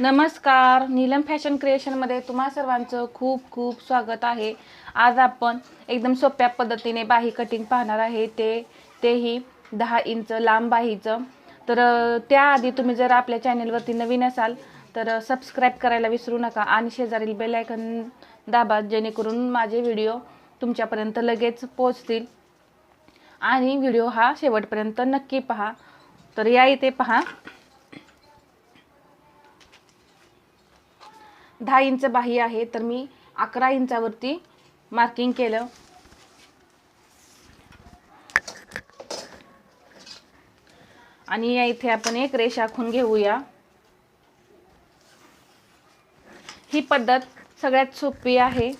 नमस्कार. नीलम फॅशन क्रिएशनमध्ये तुम्हा सर्वांचं खूप खूप स्वागत आहे. आज आपण एकदम सोप्या पद्धतीने बाही कटिंग पाहणार आहे. ते तेही दहा इंच लांब बाहीचं. तर त्याआधी तुम्ही जर आपल्या चॅनेलवरती नवीन असाल तर सबस्क्राईब करायला विसरू नका आणि शेजारील बेलायकन दाबा जेणेकरून माझे व्हिडिओ तुमच्यापर्यंत लगेच पोचतील आणि व्हिडिओ हा शेवटपर्यंत नक्की पहा. तर या इथे पहा. दहा इंच बाही आहे तर मी अकरा इंचावरती मार्किंग केलं. आणि या इथे आपण एक रेष आखून घेऊया. ही पद्धत सगळ्यात सोपी आहे.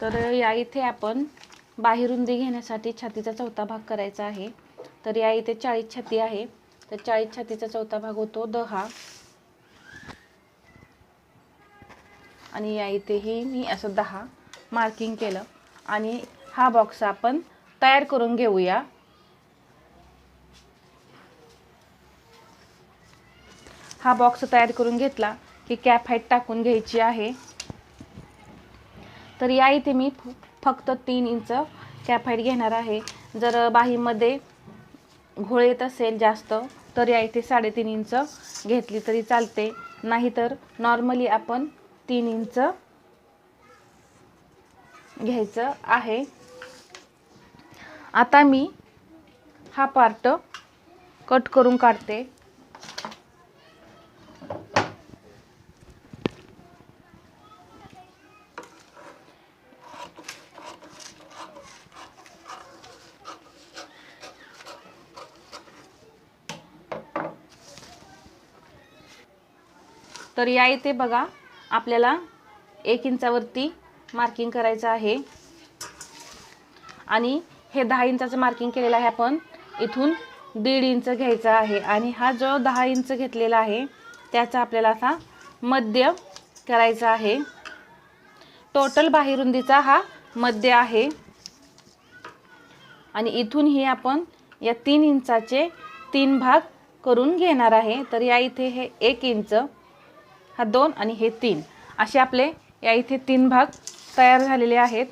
तर या इथे आपण बाहेरुंदी घेण्यासाठी छातीचा चौथा भाग करायचा आहे. तर या इथे चाळीस छाती आहे. तर चाळीस छातीचा चौथा भाग होतो दहा आणि या इथेही मी असं दहा मार्किंग केलं. आणि हा बॉक्स आपण तयार करून घेऊया. हा बॉक्स तयार करून घेतला की कॅप हाईट टाकून घ्यायची आहे. तर या इथे मी फ- फक्त तीन इंच कॅप हाईट घेणार आहे. जर बाहीमध्ये घोळ येत असेल जास्त तर या इथे साडेतीन इंच घेतली तरी चालते. नाहीतर नॉर्मली आपण तीन इंच घ्यायचं आहे. आता मी हा पार्ट कट करून काढते. तर या इथे बघा आपल्याला एक इंचावरती मार्किंग करायचं आहे. आणि हे दहा इंचाचं मार्किंग केलेलं आहे आपण. इथून दीड इंच घ्यायचा आहे. आणि हा जो दहा इंच घेतलेला आहे त्याचा आपल्याला असा मध्य करायचा आहे. टोटल बाहेरुंदीचा हा मध्य आहे. आणि इथून हे आपण या तीन इंचाचे तीन भाग करून घेणार आहे. तर या इथे हे एक इंच हा दोन आणि हे तीन. असे आपले या इथे तीन भाग तयार झालेले आहेत.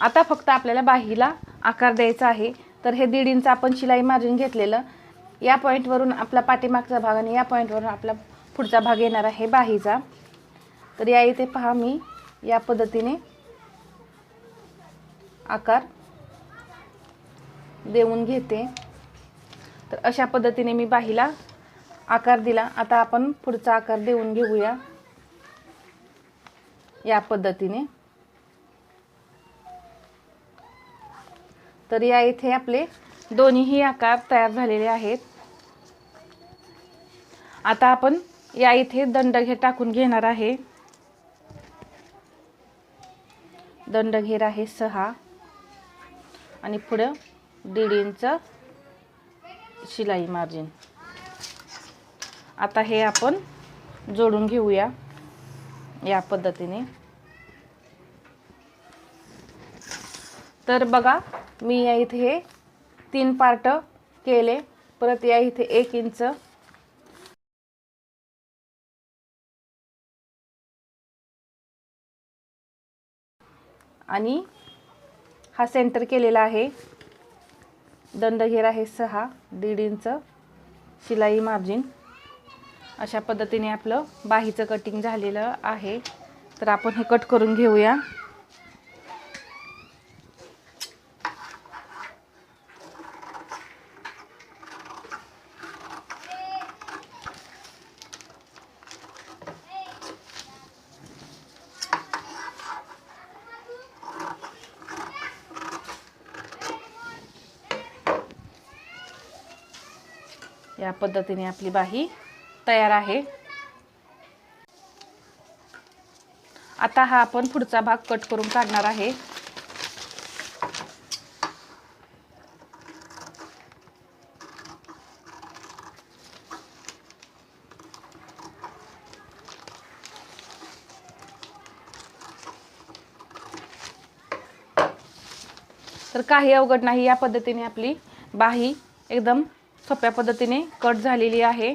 आता फक्त आपल्याला बाहीला आकार द्यायचा आहे. तर हे दीड इंच आपण शिलाई मार्जिन घेतलेलं. या पॉईंटवरून आपला पाठीमागचा भाग आणि या पॉईंटवरून आपला पुढचा भाग येणार आहे बाहीचा. तर या इथे पहा मी या पद्धतीने आकार देऊन घेते. तर अशा पद्धतीने मी बाहीला आकार दिला. आता आपण पुढचा आकार देऊन घेऊया. या पद्धतीने. तर या इथे आपले दोन्हीही आकार तयार झालेले आहेत. आता आपण या इथे दंडघे टाकून घेणार आहे. दंडघेर आहे सहा. आणि पुढं दीड इंच शिलाई मार्जिन. आता हे आपण जोडून घेऊया या पद्धतीने. तर बघा मी या इथे हे तीन पार्ट केले. परत या इथे एक इंच आणि हा सेंटर केलेला आहे. दंडघेर आहे सहा दीड इंच शिलाई मार्जिन अशा पद्धतीने आपलं बाहीचं कटिंग झालेलं आहे. तर आपण हे कट करून घेऊया. या पद्धतीने आपली बाही तयार आहे. आता हा आपण पुढचा भाग कट करून काढणार आहे. तर काही अवघड नाही या पद्धतीने आपली बाही एकदम सोप्या पद्धतीने कट झालेली आहे.